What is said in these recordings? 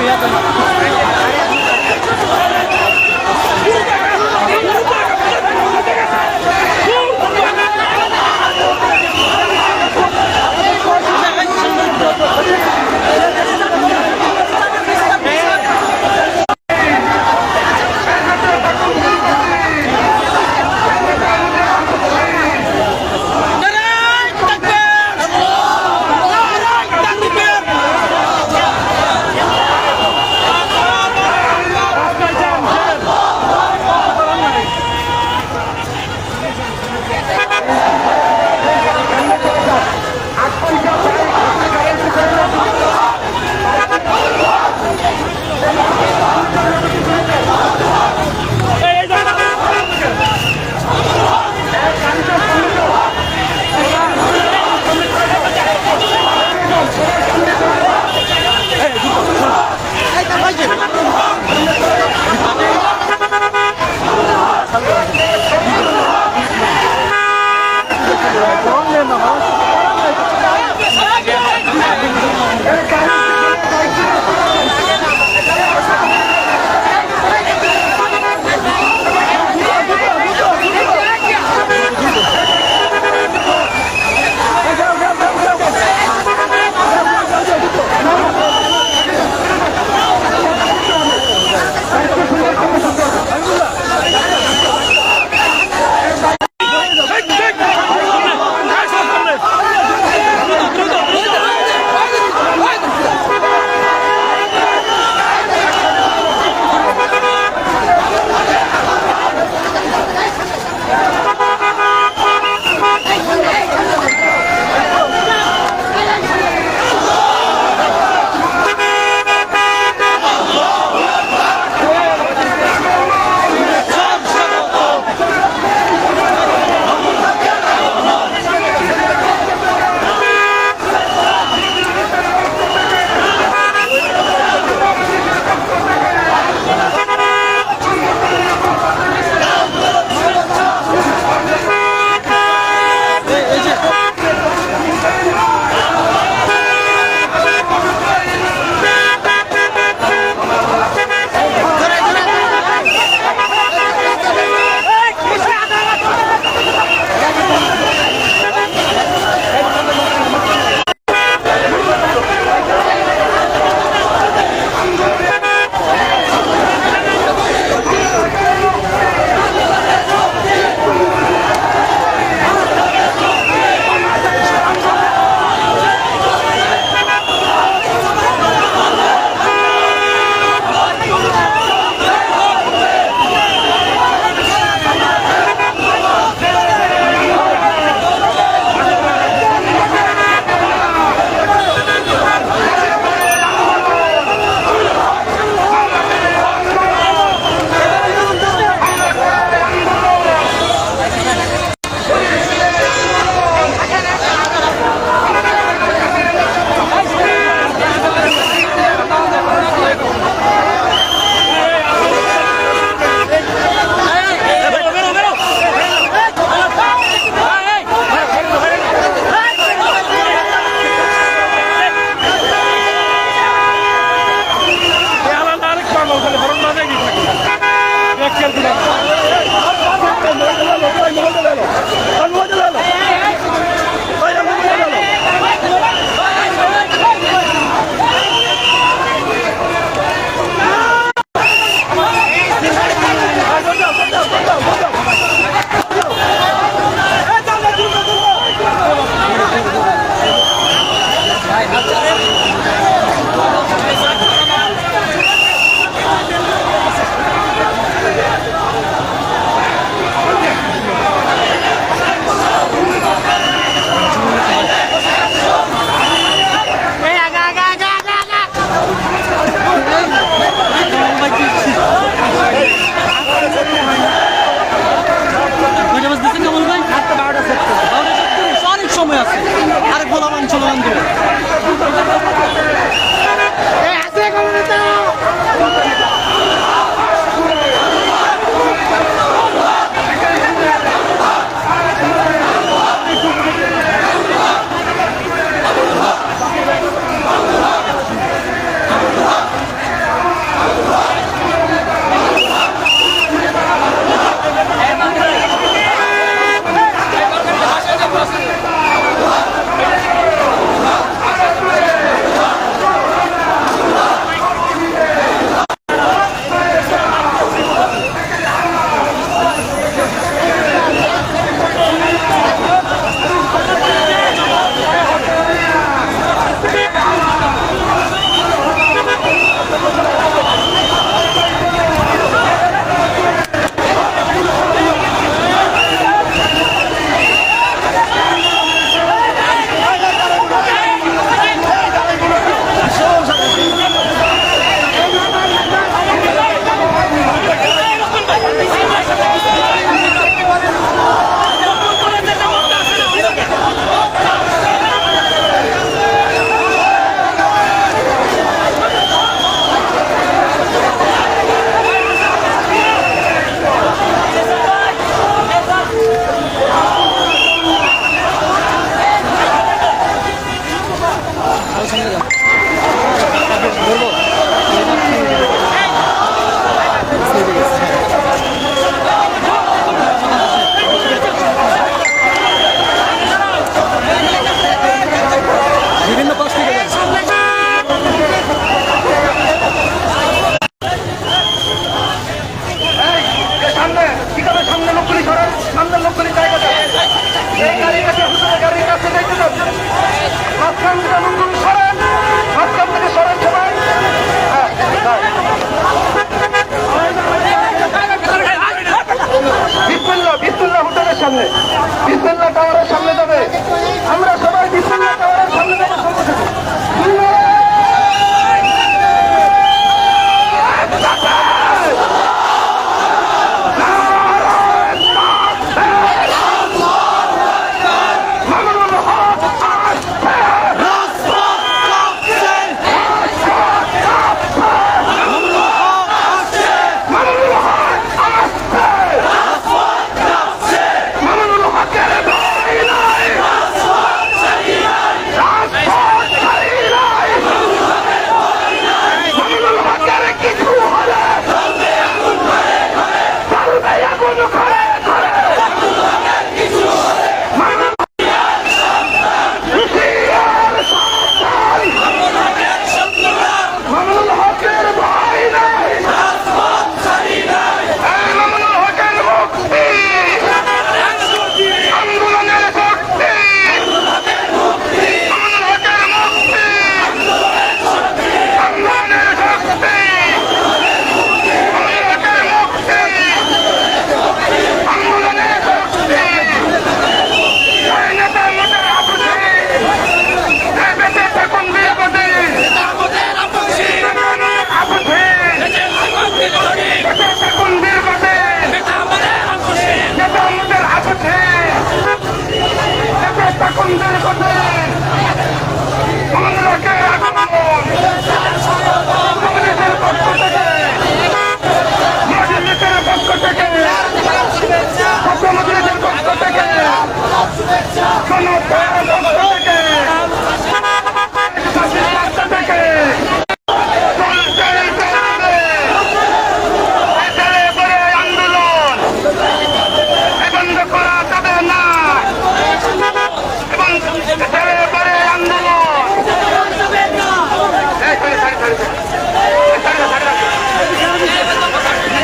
Fiyatı.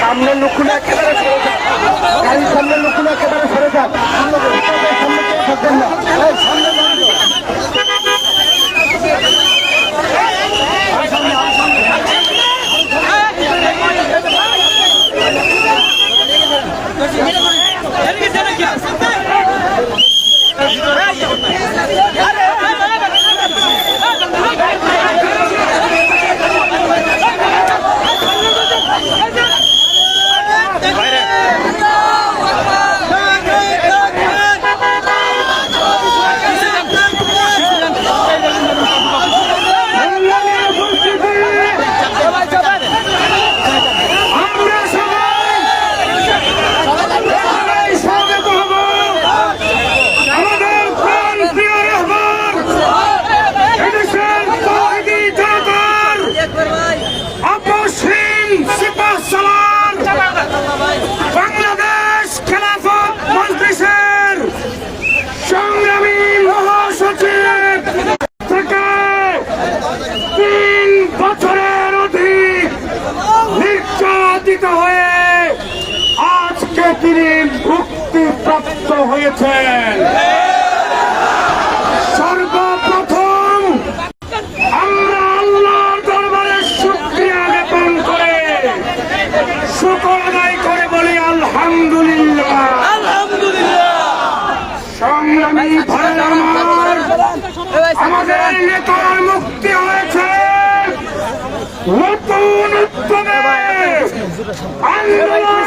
সামনে লুকুন একেবারে সরে যান। গাড়ির সামনে লুকুন একেবারে সরে যান। সামনে থাকবেন না। সামনে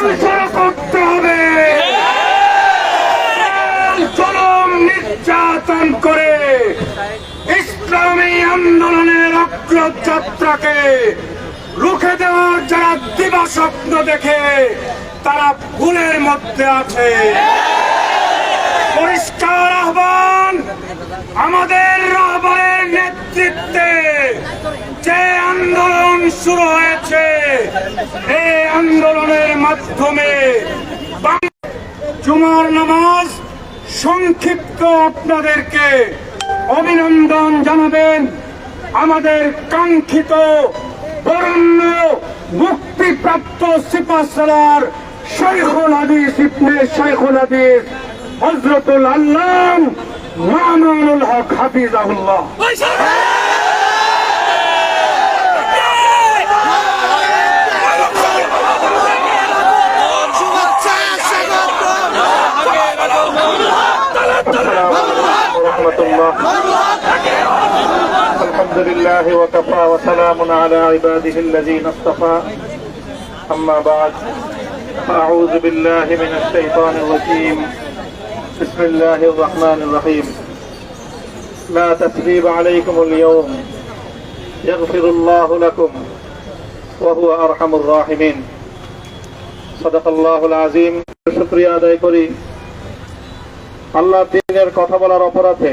করতে হবে। চরম নির্যাতন করে ইসলামী আন্দোলনের অগ্রযাত্রাকে রুখে দেওয়ার যারা দিবা স্বপ্ন দেখে তারা ভুলের মধ্যে আছে। পরিষ্কার আহ্বান আমাদের রাহবানের নেতৃত্বে। যে আন্দোলন শুরু হয়েছে এই আন্দোলনের মাধ্যমে জুমার নামাজ সংক্ষিপ্ত আপনাদেরকে অভিনন্দন জানাবেন। আমাদের কাঙ্ক্ষিত বরণ্য মুক্তিপ্রাপ্ত সিপাসালার শেখুল হাদিস ইবনে শেখুল হাদিস হজরতুল আল্লাহ মামুনুল হক হাফিজাহুল্লাহ। الله الحمد لله وكفى وسلام على عباده الذين اصطفى أما بعد أعوذ بالله من الشيطان الرجيم بسم الله الرحمن الرحيم لا تثريب عليكم اليوم يغفر الله لكم وهو أرحم الراحمين صدق الله العظيم شكريا আদায় করি আল্লাহ দিনের কথা বলার অপরাধে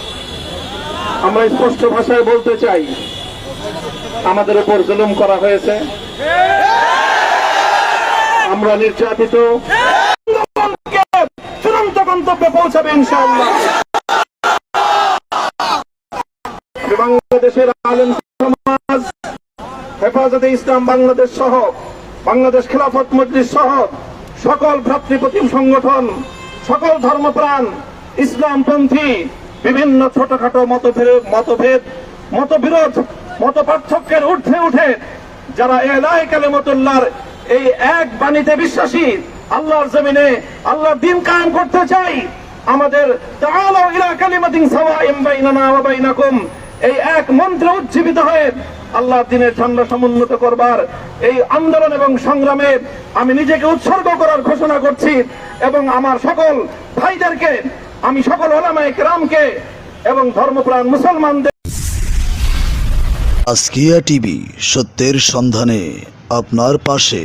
আমরা স্পষ্ট ভাষায় বলতে চাই আমাদের উপর জুলুম করা হয়েছে। আমরা নির্যাতিত। চূড়ান্ত গন্তব্যে পৌঁছাবে ইনশাআল্লাহ। বাংলাদেশের আলেম সমাজ হেফাজতে ইসলাম বাংলাদেশ সহ বাংলাদেশ খেলাফত মজলিস সহ সকল ভ্রাতৃপ্রতিম সংগঠন সকল ধর্মপ্রাণ ইসলামপন্থী বিভিন্ন ছোটখাটো মতভেদ মতভেদ, মতবিরোধ মত পার্থক্যের ঊর্ধ্বে উঠে যারা এলাই কালেমতুল্লাহর এই এক বাণীতে বিশ্বাসী, আল্লাহর জমিনে আল্লাহর দিন কায়েম করতে চাই, আমাদের তাআলাউ ইলা কালিমাতিন সাওয়াইম বাইনানা ওয়া বাইনাকুম। এই এক মন্ত্রে উজ্জীবিত হয়ে আল্লাহর দিনের ঝান্ডা সমুন্নত করবার এই আন্দোলন এবং সংগ্রামে আমি নিজেকে উৎসর্গ করার ঘোষণা করছি এবং আমার সকল ভাইদেরকে আমি সকল ওলামায়ে কেরামকে এবং ধর্মপ্রাণ মুসলমানদের আজকিয়া টিভি সত্যের সন্ধানে আপনার পাশে।